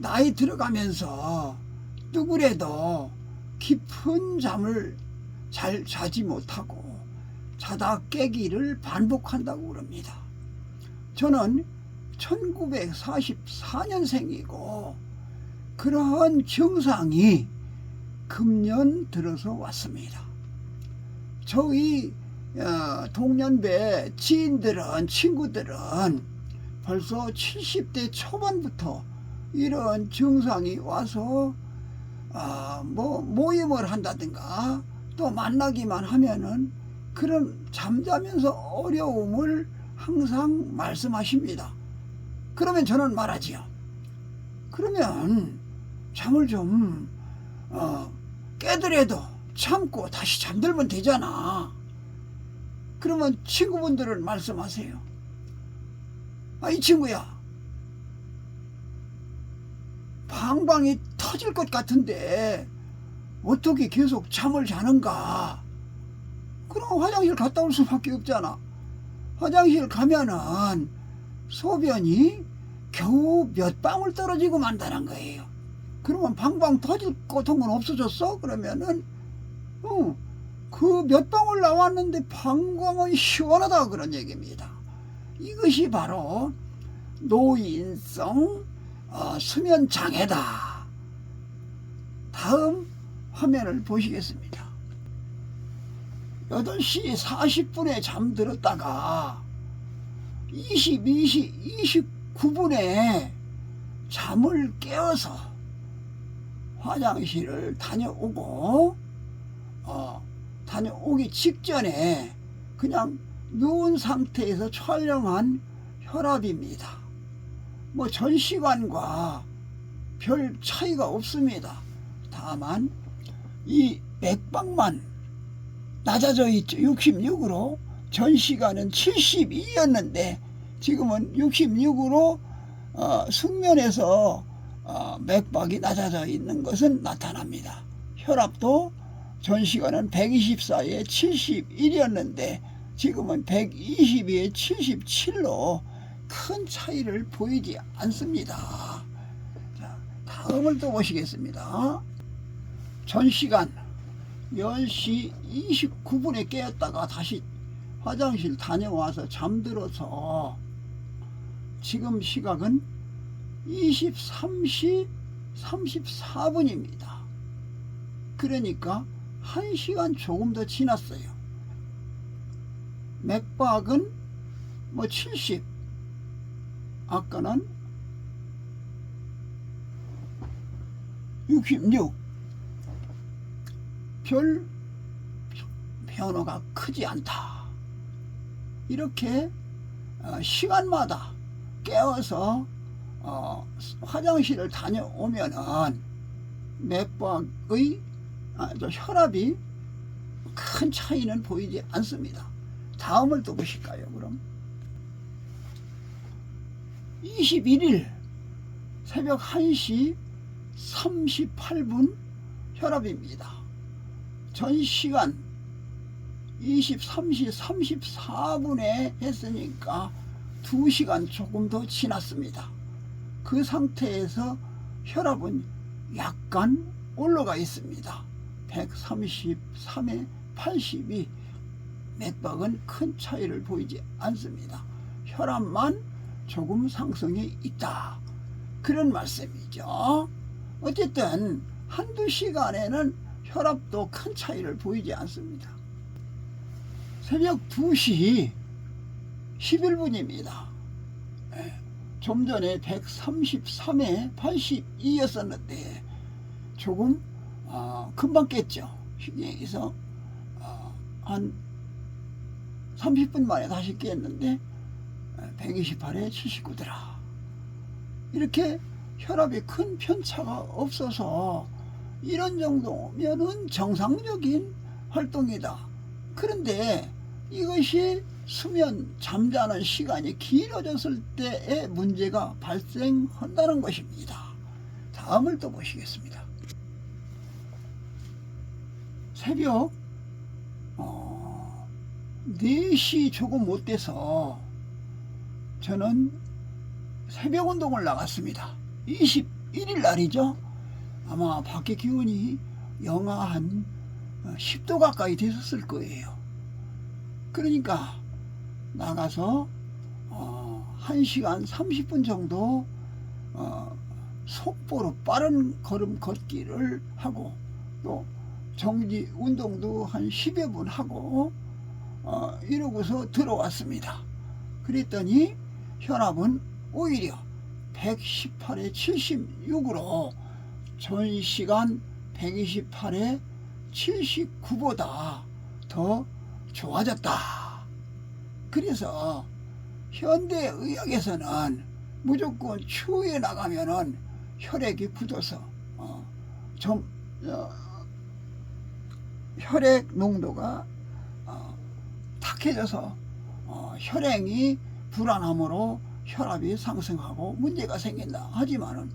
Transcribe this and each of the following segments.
나이 들어가면서 누구래도 깊은 잠을 잘 자지 못하고 자다 깨기를 반복한다고 그럽니다. 저는 1944년생이고 그러한 증상이 금년 들어서 왔습니다. 저희 어, 동년배 지인들은 친구들은 벌써 70대 초반부터 이런 증상이 와서 아, 뭐 모임을 한다든가 또 만나기만 하면은 그런 잠자면서 어려움을 항상 말씀하십니다. 그러면 저는 말하지요. 그러면 잠을 좀 어, 깨더라도 참고 다시 잠들면 되잖아. 그러면 친구분들은 말씀하세요. 아, 이 친구야. 방방이 터질 것 같은데 어떻게 계속 잠을 자는가? 그럼 화장실 갔다 올 수밖에 없잖아. 화장실 가면은 소변이 겨우 몇 방울 떨어지고 만다는 거예요. 그러면 방방 터질 고통은 없어졌어? 그러면은 어, 그몇 방울 나왔는데 방광은 시원하다 그런 얘기입니다. 이것이 바로 노인성 어, 수면 장애다. 다음 화면을 보시겠습니다. 8시 40분에 잠들었다가 22시 29분에 잠을 깨어서 화장실을 다녀오고 어, 다녀오기 직전에 그냥 누운 상태에서 촬영한 혈압입니다. 뭐 전시관과 별 차이가 없습니다. 다만 이 맥박만 낮아져 있죠. 66으로 전 시간은 72였는데 지금은 66으로 어, 숙면에서 어, 맥박이 낮아져 있는 것은 나타납니다. 혈압도 전 시간은 124에 71이었는데 지금은 122에 77로 큰 차이를 보이지 않습니다. 자, 다음을 또 보시겠습니다. 전 시간 10시 29분에 깨었다가 다시 화장실 다녀와서 잠들어서 지금 시각은 23시 34분입니다. 그러니까 1시간 조금 더 지났어요. 맥박은 뭐 70, 아까는 66. 별 변화가 크지 않다. 이렇게 어, 시간마다 깨어서 어, 화장실을 다녀오면은 맥박의 아, 저 혈압이 큰 차이는 보이지 않습니다. 다음을 또 보실까요, 그럼? 21일 새벽 1시 38분 혈압입니다. 전 시간 23시 34분에 했으니까 2시간 조금 더 지났습니다. 그 상태에서 혈압은 약간 올라가 있습니다. 133에 82 맥박은 큰 차이를 보이지 않습니다. 혈압만 조금 상승이 있다. 그런 말씀이죠. 어쨌든 한두 시간에는 혈압도 큰 차이를 보이지 않습니다. 새벽 2시 11분입니다. 좀 전에 133에 82였었는데 조금 어, 금방 깼죠. 여기서 어, 한 30분 만에 다시 깼는데 128에 79더라. 이렇게 혈압이 큰 편차가 없어서 이런 정도면은 정상적인 활동이다. 그런데 이것이 수면, 잠자는 시간이 길어졌을 때의 문제가 발생한다는 것입니다. 다음을 또 보시겠습니다. 새벽 어, 4시 조금 못 돼서 저는 새벽 운동을 나갔습니다. 20, 21일 날이죠. 아마 밖에 기온이 영하 한 10도 가까이 됐었을 거예요. 그러니까 나가서 어, 1시간 30분 정도 어, 속보로 빠른 걸음 걷기를 하고 또 정지 운동도 한 10여 분 하고 어, 이러고서 들어왔습니다. 그랬더니 혈압은 오히려 118에 76으로 전 시간 128에 79보다 더 좋아졌다. 그래서 현대의학에서는 무조건 추위에 나가면은 혈액이 굳어서 어, 좀 어, 혈액 농도가 어, 탁해져서 어, 혈행이 불안함으로 혈압이 상승하고 문제가 생긴다. 하지만은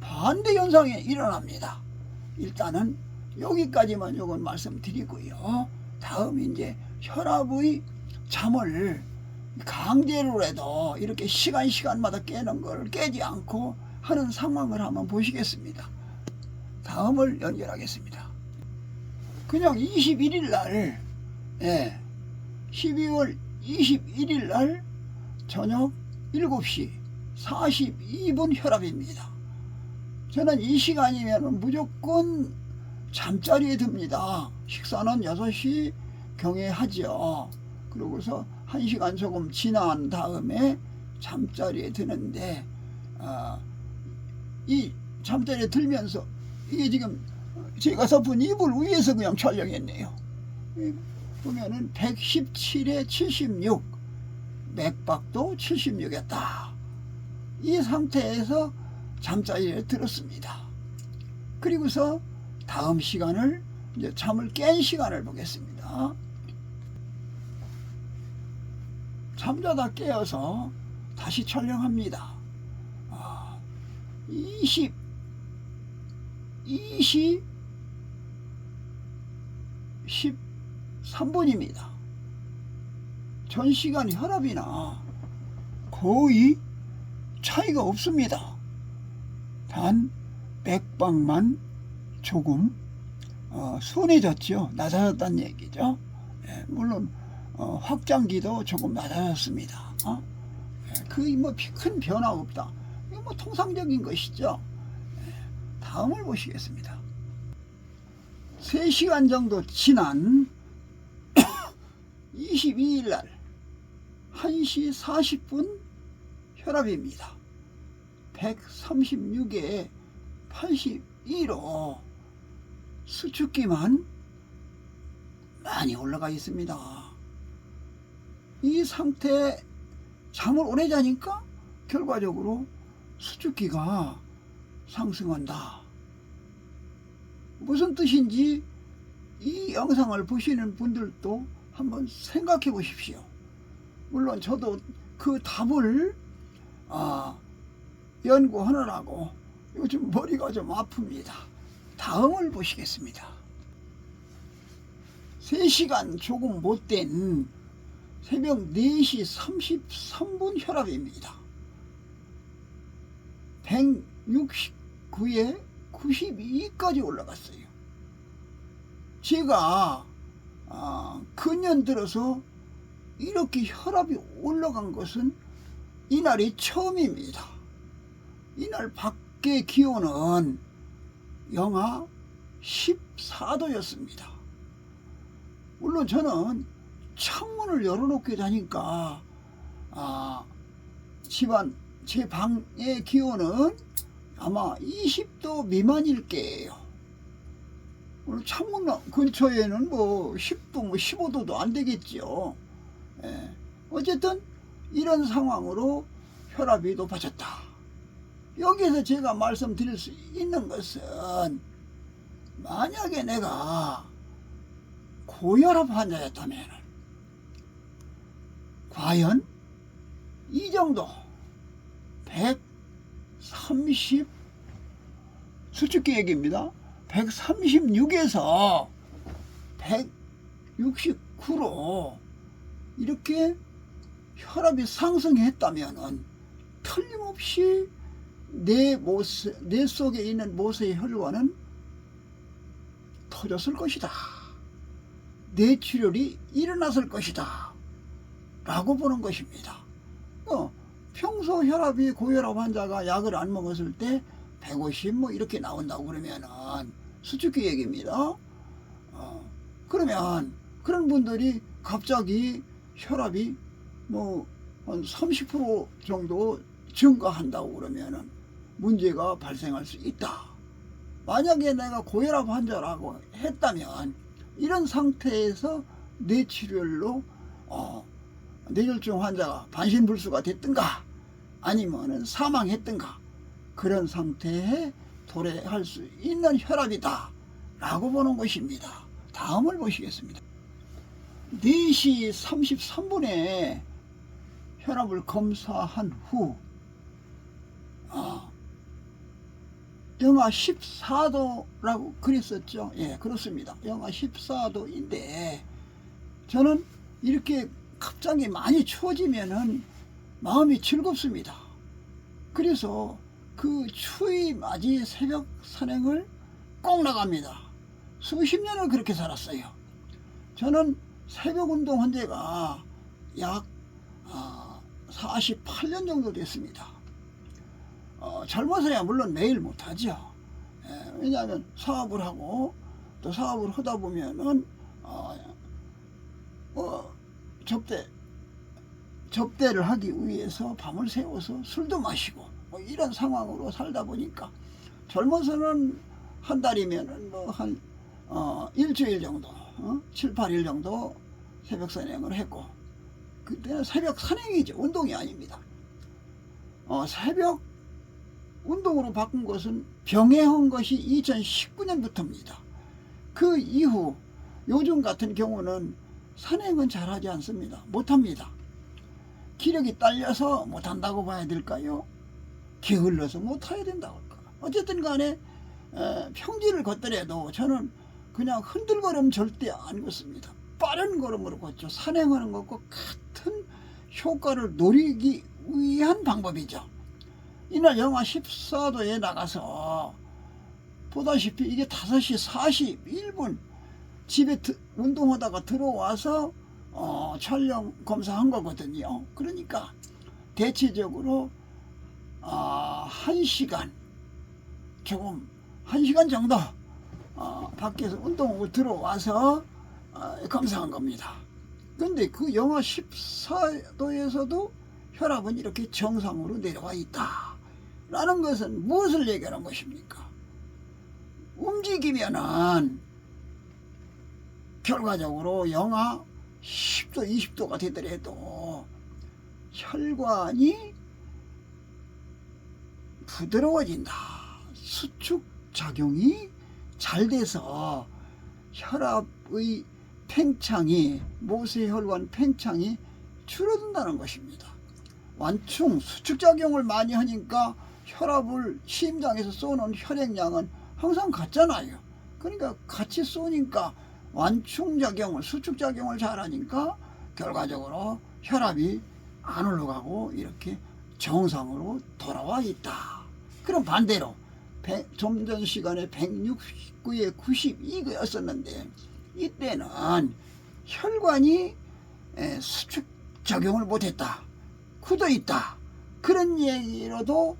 반대 현상이 일어납니다. 일단은 여기까지만 요건 말씀드리고요. 다음 이제 혈압의 잠을 강제로라도 이렇게 시간 시간마다 깨는 걸 깨지 않고 하는 상황을 한번 보시겠습니다. 다음을 연결하겠습니다. 그냥 21일 날, 예, 12월 21일 날 저녁 7시 42분 혈압입니다. 저는 이 시간이면 무조건 잠자리에 듭니다. 식사는 6시 경에 하죠. 그러고서 1시간 조금 지난 다음에 잠자리에 드는데, 어, 이 잠자리에 들면서 이게 지금 제가 덮은 이불 위에서 그냥 촬영했네요. 이 보면은 117에 76, 맥박도 76이었다. 이 상태에서 잠자리에 들었습니다. 그리고서 다음 시간을 이제 잠을 깬 시간을 보겠습니다. 잠자다 깨어서 다시 촬영합니다. 아, 20, 20, 13분입니다. 전 시간 혈압이나 거의 차이가 없습니다. 단 맥박만 조금 어, 순해졌죠. 낮아졌다는 얘기죠. 예, 물론 어, 확장기도 조금 낮아졌습니다. 어? 예, 그뭐큰 변화 없다. 이거 뭐 통상적인 것이죠. 예, 다음을 보시겠습니다. 3시간 정도 지난 22일 날 1시 40분 혈압입니다. 136에 82로 수축기만 많이 올라가 있습니다. 이 상태 잠을 오래 자니까 결과적으로 수축기가 상승한다. 무슨 뜻인지 이 영상을 보시는 분들도 한번 생각해 보십시오. 물론 저도 그 답을 아, 연구하느라고 요즘 머리가 좀 아픕니다. 다음을 보시겠습니다. 3시간 조금 못 된 새벽 4시 33분 혈압입니다. 169에 92까지 올라갔어요. 제가 아, 근년 들어서 이렇게 혈압이 올라간 것은 이날이 처음입니다. 이날 밖의 기온은 영하 14도였습니다. 물론 저는 창문을 열어놓게 되니까 아, 집안 제 방의 기온은 아마 20도 미만일 거예요. 오늘 창문 근처에는 뭐 10도, 뭐 15도도 안 되겠죠. 예. 어쨌든 이런 상황으로 혈압이 높아졌다. 여기서 제가 말씀드릴 수 있는 것은 만약에 내가 고혈압 환자였다면 과연 이 정도 130 수축기 얘기입니다. 136에서 169로 이렇게 혈압이 상승했다면은 틀림없이 내 모세, 내 속에 있는 모세의 혈관은 터졌을 것이다. 뇌출혈이 일어났을 것이다. 라고 보는 것입니다. 어, 평소 혈압이 고혈압 환자가 약을 안 먹었을 때 150 뭐 이렇게 나온다고 그러면은 수축기 얘기입니다. 어, 그러면 그런 분들이 갑자기 혈압이 뭐 한 30% 정도 증가한다고 그러면은 문제가 발생할 수 있다. 만약에 내가 고혈압 환자라고 했다면 이런 상태에서 뇌출혈로 어, 뇌졸중 환자가 반신불수가 됐든가 아니면은 사망했든가 그런 상태에 도래할 수 있는 혈압이다 라고 보는 것입니다. 다음을 보시겠습니다. 4시 33분에 혈압을 검사한 후 아, 영하 14도라고 그랬었죠. 예, 그렇습니다. 영하 14도인데 저는 이렇게 갑자기 많이 추워지면은 마음이 즐겁습니다. 그래서 그 추위 맞이 새벽 산행을 꼭 나갑니다. 수십 년을 그렇게 살았어요. 저는 새벽 운동 한 지가 약 아, 48년 정도 됐습니다. 어, 젊어서야 물론 매일 못하죠. 예, 왜냐하면 사업을 하고 또 사업을 하다 보면은 어, 어, 접대 접대를 하기 위해서 밤을 새워서 술도 마시고 뭐 이런 상황으로 살다 보니까 젊어서는 한 달이면은 뭐 한 어, 일주일 정도 어? 7, 8일 정도 새벽 산행을 했고 그때는 새벽 산행이죠. 운동이 아닙니다. 어, 새벽 운동으로 바꾼 것은 병행한 것이 2019년부터입니다. 그 이후 요즘 같은 경우는 산행은 잘하지 않습니다. 못합니다. 기력이 딸려서 못한다고 봐야 될까요? 게을러서 못해야 된다고 할까? 어쨌든 간에 에, 평지를 걷더라도 저는 그냥 흔들걸음 절대 안 걷습니다. 빠른 걸음으로 걷죠. 산행하는 것과 같은 효과를 노리기 위한 방법이죠. 이날 영하 14도에 나가서 보다시피 이게 5시 41분 집에 드- 운동하다가 들어와서 어, 촬영 검사한 거거든요. 그러니까 대체적으로 아, 한 시간 조금 한 시간 정도 어, 밖에서 운동을 들어와서 어, 검사한 겁니다. 근데 그 영하 14도에서도 혈압은 이렇게 정상으로 내려와 있다. 라는 것은 무엇을 얘기하는 것입니까? 움직이면은 결과적으로 영하 10도, 20도가 되더라도 혈관이 부드러워진다. 수축 작용이 잘 돼서 혈압의 팽창이 모세혈관 팽창이 줄어든다는 것입니다. 완충 수축 작용을 많이 하니까 혈압을 심장에서 쏘는 혈액량은 항상 같잖아요. 그러니까 같이 쏘니까 완충 작용을 수축 작용을 잘하니까 결과적으로 혈압이 안 올라가고 이렇게 정상으로 돌아와 있다. 그럼 반대로 좀 전 시간에 169에 92였었는데 이때는 혈관이 에, 수축 작용을 못했다. 굳어 있다. 그런 얘기로도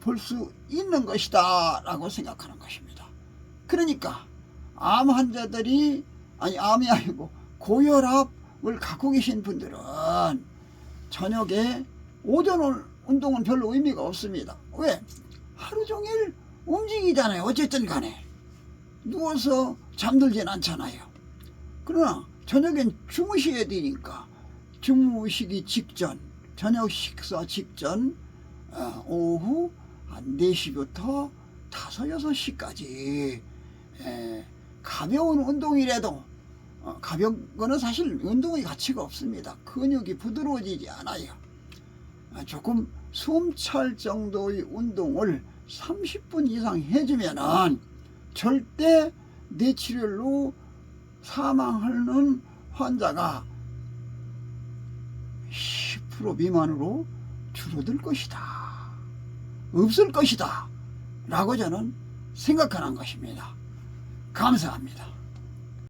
볼 수 있는 것이다. 라고 생각하는 것입니다. 그러니까 암 환자들이 아니 암이 아니고 고혈압을 갖고 계신 분들은 저녁에 오전 운동은 별로 의미가 없습니다. 왜? 하루 종일 움직이잖아요. 어쨌든 간에. 누워서 잠들진 않잖아요. 그러나 저녁엔 주무셔야 되니까 주무시기 직전, 저녁 식사 직전, 어, 오후 한 4시부터 5, 6시까지 에, 가벼운 운동이라도 어, 가벼운 거는 사실 운동의 가치가 없습니다. 근육이 부드러워지지 않아요. 아, 조금 숨 찰 정도의 운동을 30분 이상 해주면은 절대 뇌출혈로 사망하는 환자가 10% 미만으로 줄어들 것이다. 없을 것이다. 라고 저는 생각하는 것입니다. 감사합니다.